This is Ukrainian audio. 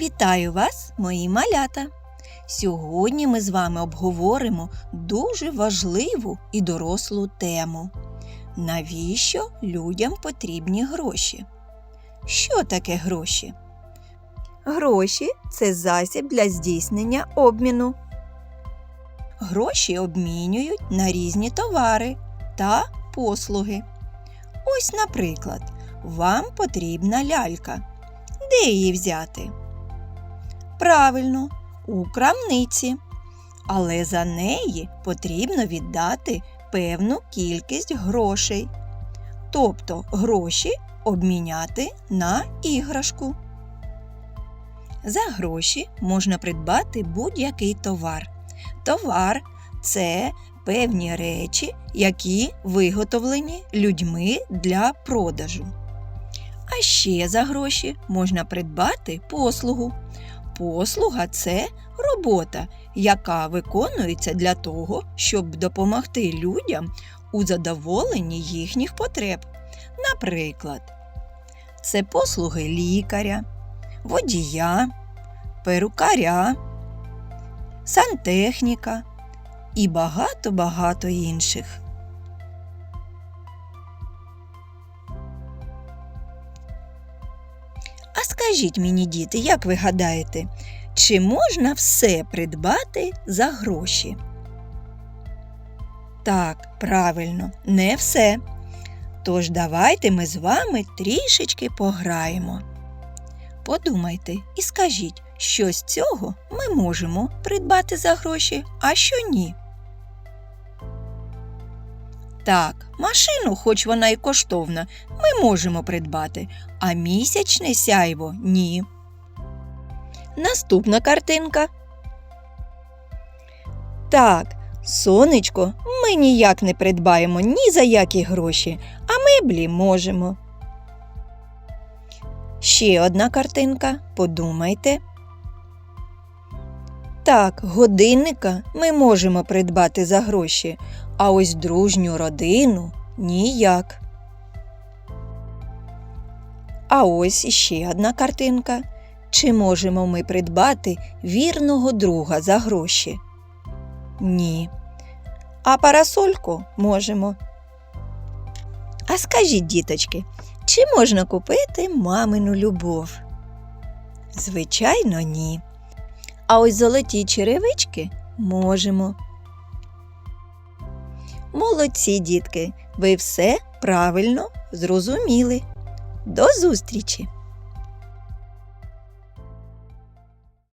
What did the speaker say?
Вітаю вас, мої малята! Сьогодні ми з вами обговоримо дуже важливу і дорослу тему. Навіщо людям потрібні гроші? Що таке гроші? Гроші це засіб для здійснення обміну. Гроші обмінюють на різні товари та послуги. Ось, наприклад, вам потрібна лялька. Де її взяти? Правильно, у крамниці. Але за неї потрібно віддати певну кількість грошей. Тобто гроші обміняти на іграшку. За гроші можна придбати будь-який товар. Товар це певні речі, які виготовлені людьми для продажу. А ще за гроші можна придбати послугу. Послуга це робота, яка виконується для того, щоб допомогти людям у задоволенні їхніх потреб. Наприклад, це послуги лікаря, водія, перукаря, сантехніка і багато-багато інших. Скажіть мені, діти, як ви гадаєте, чи можна все придбати за гроші? Так, правильно, не все. Тож давайте ми з вами трішечки пограємо. Подумайте і скажіть, що з цього ми можемо придбати за гроші, а що ні. Так, машину, хоч вона і коштовна, ми можемо придбати, а місячне сяйво ні. Наступна картинка. Так, сонечко ми ніяк не придбаємо ні за які гроші, а меблі можемо. Ще одна картинка. Подумайте. Так, годинника ми можемо придбати за гроші, а ось дружню родину ніяк. А ось іще одна картинка. Чи можемо ми придбати вірного друга за гроші? Ні. А парасольку можемо. А скажіть, діточки, чи можна купити мамину любов? Звичайно, ні. А ось золоті черевички можемо. Молодці, дітки, ви все правильно зрозуміли. До зустрічі!